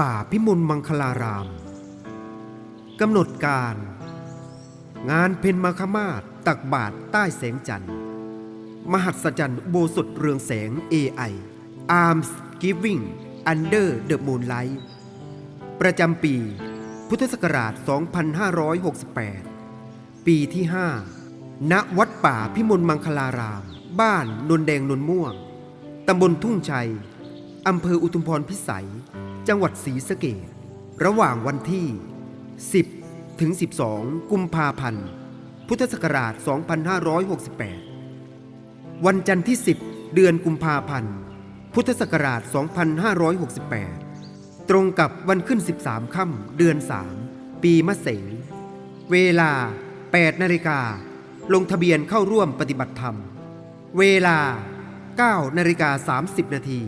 ป่าพิมลมังคลารามกำหนดการ งานเพนมาคมาศตักบาทใต้แสงจันทร์ มหัศจรรย์โบสถเรืองแสง AI Arms Giving Under the Moonlight ประจำปี พุทธศักราช 2568 ปีที่ 5 ณ วัดป่าพิมลมังคลาราม บ้านนนแดงนนม่วง ตำบลทุ่งชัย อำเภออุทุมพรพิสัย จังหวัดศรีสะเกษระหว่างวันที่ 10 ถึง 12 กุมภาพันธ์ พุทธศักราช 2568 วันจันทร์ที่ 10 เดือนกุมภาพันธ์ พุทธศักราช 2568 ตรงกับวันขึ้น 13 ค่ำเดือน 3 ปีมะเสงเวลา 8 นาฬิกา ลงทะเบียนเข้าร่วมปฏิบัติธรรม เวลา 9 นาฬิกา 30 นาที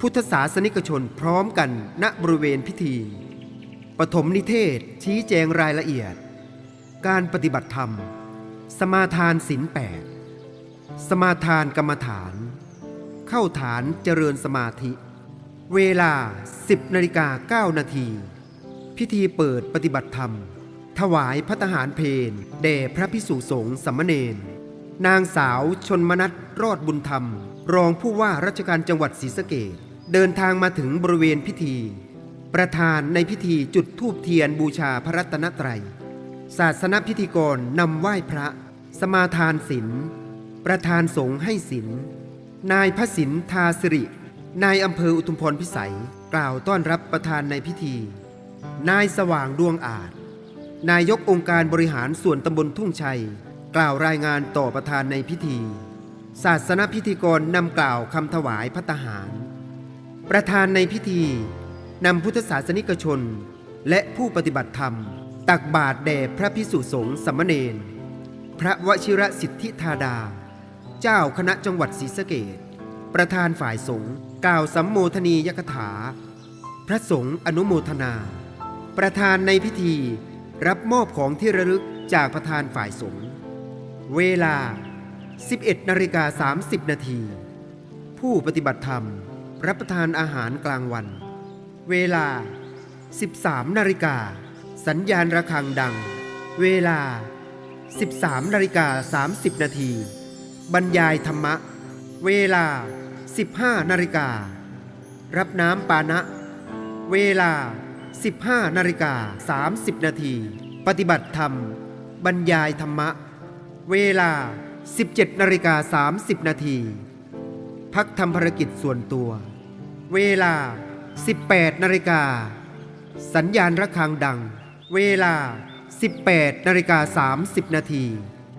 พุทธศาสนิกชนพร้อมกันณบริเวณพิธี ปฐมนิเทศชี้แจงรายละเอียด การปฏิบัติธรรม สมาทานศีลแปดสมาทานกรรมฐาน เข้าฐานเจริญสมาธิ เวลา 10นาฬิกา9นาทีพิธีเปิดปฏิบัติธรรม ถวายพระทหารเพนแด่พระพิสุสงฆ์สัมมเนนนางสาวชนมนัทรอดบุญธรรม รองผู้ว่าราชการจังหวัดศรีสะเกษ เดินทางมาถึงบริเวณพิธี ประธานในพิธีจุดธูปเทียนบูชาพระรัตนตรัย ศาสนพิธีกรนำไหว้พระ สมาทานศีลประธานสงฆ์ให้ศีลนายพระศินทาสิริ นายอำเภออุทุมพรพิสัย กล่าวต้อนรับประธานในพิธี นายสว่างดวงอาจ นายกองค์การบริหารส่วนตำบลทุ่งชัย กล่าวรายงานต่อประธานในพิธี ศาสนพิธีกรนำกล่าวคำถวายพระทหาร ประธานในพิธีนำพุทธศาสนิกชน และผู้ปฏิบัติธรรม ตักบาตรแด่พระพิสุสงฆ์สมมเนนพระวชิระสิทธิธาดา เจ้าคณะจังหวัดศรีสะเกษประธานฝ่ายสงฆ์กล่าวสัมโมทนียกถา พระสงฆ์อนุโมทนา ประธานในพิธีรับมอบของที่ระลึกจากประธานฝ่ายสงฆ์เวลา 11นาฬิกา30นาทีผู้ปฏิบัติธรรม รับประทานอาหารกลางวัน เวลา 13นาฬิกาสัญญาณระฆังดัง เวลา 13นาฬิกา30นาทีบรรยายธรรมะ เวลา 15นาฬิกา รับน้ำปานะ เวลา 15นาฬิกา30นาทีปฏิบัติธรรม บรรยายธรรมะ เวลา 17นาฬิกา30นาทีพักทำภารกิจส่วนตัว เวลา 18นาฬิกา สัญญาณระฆังดัง เวลา 18นาฬิกา30นาที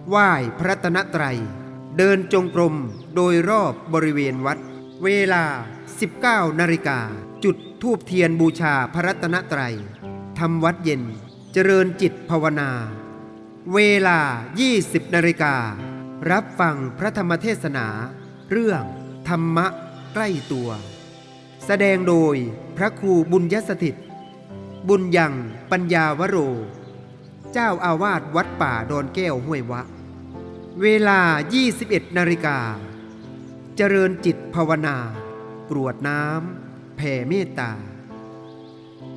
ไหว้พระตนตรัย เดินจงกรมโดยรอบบริเวณวัด เวลา 19นาฬิกา จุดทูบเทียนบูชาพระรัตนตรัยทำวัดเย็น เจริญจิตภาวนา เวลา 20นาฬิกา รับฟังพระธรรมเทศนา เรื่องธรรมะใกล้ตัว แสดงโดยพระครูบุญยสถิต บุญยังปัญญาวโร เจ้าอาวาสวัดป่าดอนแก้วห้วยวะ เวลา 21นาฬิกา เจริญจิตภาวนา กรวดน้ำแผ่เมตตา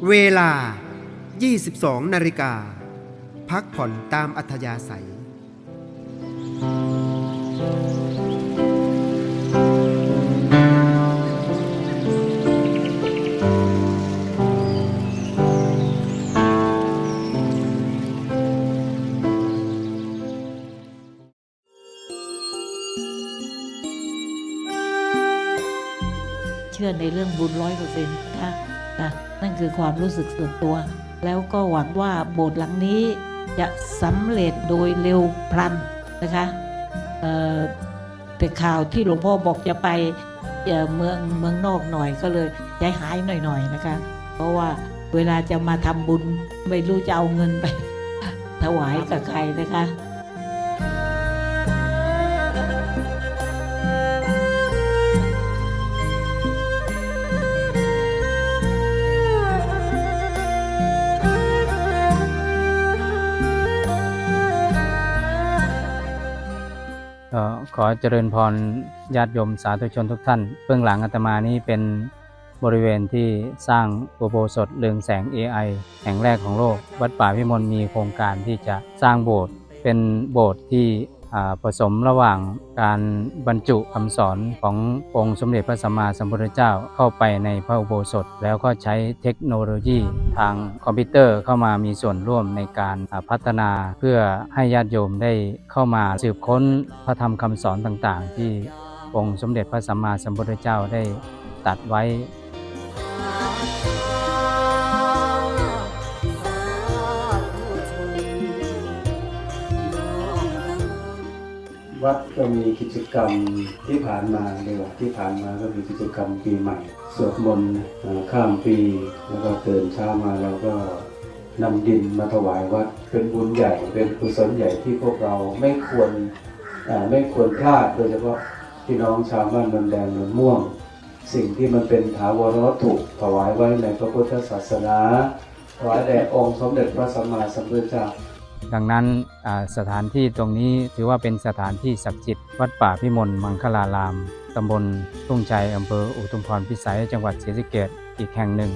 เวลา 22นาฬิกา พักผ่อนตามอัธยาศัย อในเรื่องบุญร้อยเปอร์เซ็นต์นะนะนั่นคือความรู้สึกส่วนตัว แล้วก็หวังว่าโบสถ์หลังนี้จะสำเร็จโดยเร็วพลันนะคะเอ่อแต่ข่าวที่หลวงพ่อบอกจะไปเออเมืองเมืองนอกหน่อยก็เลยใจหายหน่อยๆนะคะ เพราะว่าเวลาจะมาทำบุญ ไม่รู้จะเอาเงินไป ถวายกับใครนะคะ ขอเจริญพรญาติโยมสาธุชนทุกท่าน เบื้องหลังอาตมานี้เป็นบริเวณที่สร้างอุโบสถเรืองแสง AI แห่งแรกของโลก วัดป่าพิมลมีโครงการที่จะสร้างโบสถ์เป็นโบสถ์ที่ ผสมระหว่างการบรรจุคำสอนขององค์สมเด็จพระสัมมาสัมพุทธเจ้าเข้าไปในพระอุโบสถ แล้วก็ใช้เทคโนโลยีทางคอมพิวเตอร์เข้ามามีส่วนร่วมในการพัฒนา เพื่อให้ญาติโยมได้เข้ามาสืบค้นพระธรรมคำสอนต่างๆ ที่องค์สมเด็จพระสัมมาสัมพุทธเจ้าได้ตัดไว้ วัดก็มีกิจกรรมที่ผ่านมาเลยว่าที่ผ่านมาก็มีกิจกรรมปีใหม่ สวดมนต์ข้ามปี แล้วก็ตื่นเช้ามาเราก็นำดินมาถวายวัดเป็นบุญใหญ่เป็นกุศลใหญ่ที่พวกเราไม่ควรไม่ควรพลาดโดยเฉพาะพี่น้องชาวบ้านนนแดงนนม่วง สิ่งที่มันเป็นถาวรวัตถุถวายไว้ในพระพุทธศาสนาถวายแด่องค์สมเด็จพระสัมมาสัมพุทธเจ้า ดังนั้นสถานที่ตรงนี้ถือว่าเป็นสถานที่ศักดิ์สิทธิ์วัดป่าพิมลมังคลาราม ตำบลทุ่งชัยอำเภออุทุมพรพิสัยจังหวัดศรีสะเกษอีกแห่งหนึ่ง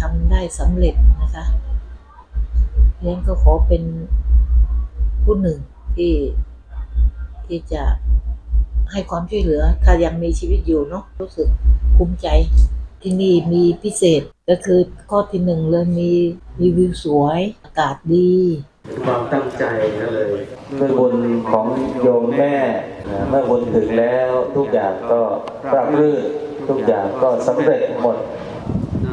ทำได้สำเร็จนะคะเลี้ยงก็ขอเป็นผู้หนึ่งที่ที่จะให้ความช่วยเหลือ ถ้ายังมีชีวิตอยู่เนาะรู้สึกภูมิใจที่นี่มีพิเศษก็คือข้อที่หนึ่งเลยมีมีวิวสวยอากาศดีความตั้งใจก็เลยด้วยบุญของโยมแม่นะเมื่อบุญถึงแล้วทุกอย่างก็ราบรื่นทุกอย่างก็สำเร็จหมด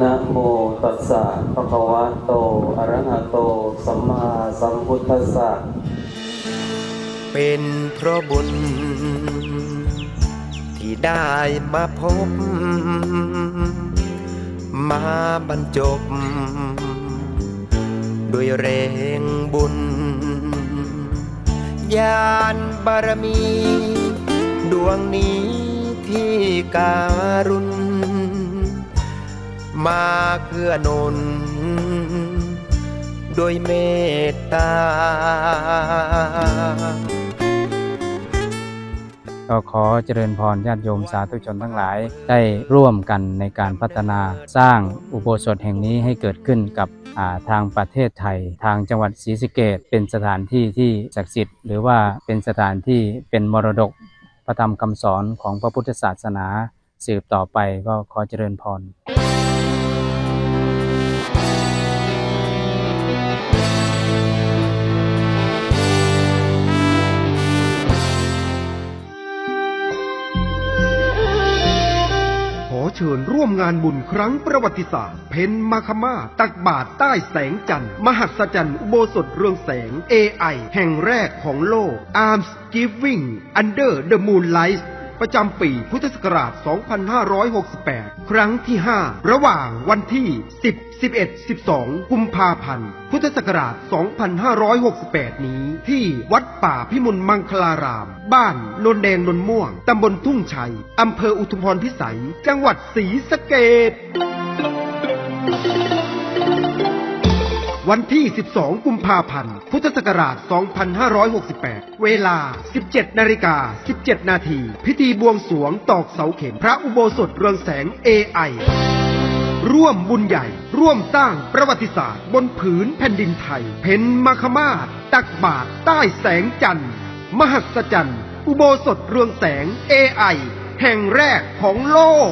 นะโมตัสสะภะคะวะโต อะระหะโต สัมมาสัมพุทธัสสะ เป็นเพราะบุญ ที่ได้มาพบ มาบรรจบ ด้วยแรงบุญ ญาณบารมี ดวงนี้ที่การุณ มาเกื้อนุนโดยเมตตา ก็ขอเจริญพรญาติโยมสาธุชนทั้งหลาย ได้ร่วมกันในการพัฒนาสร้างอุโบสถแห่งนี้ให้เกิดขึ้นกับาทางประเทศไทย ทางจังหวัดศรีสะเกษเป็นสถานที่ที่ศักดิ์สิทธิ์หรือว่าเป็นสถานที่เป็นมรดกพระธรรมคำสอนของพระพุทธศาสนา สืบต่อไปก็ขอเจริญพรขอเชิญร่วมงานบุญครั้งประวัติศาสตร์ เพนมาคามา ตักบาทใต้แสงจันทร์ มหัศจรรย์อุโบสถเรืองแสง AI แห่งแรกของโลก Arms Giving Under the Moonlight ประจำปีพุทธศักราช 2568 ครั้งที่ 5 ระหว่างวันที่ 10 11 12 กุมภาพันธ์ พุทธศักราช 2568 นี้ ที่วัดป่าพิมลมังคลาราม บ้านนนแดงนนม่วง ตำบลทุ่งชัย อำเภออุทุมพรพิสัย จังหวัดศรีสะเกษ วันที่ 12 กุมภาพันธ์ พุทธศักราช 2568 เวลา 17 นาฬิกา 17 นาที พิธีบวงสวงตอกเสาเข็มพระอุโบสถเรืองแสง AI ร่วมบุญใหญ่ ร่วมสร้างประวัติศาสตร์ บนผืนแผ่นดินไทย เพนมาคมาศตักบาทใต้แสงจันทร์ มหัศจรรย์ อุโบสถเรืองแสง AI แห่งแรกของโลก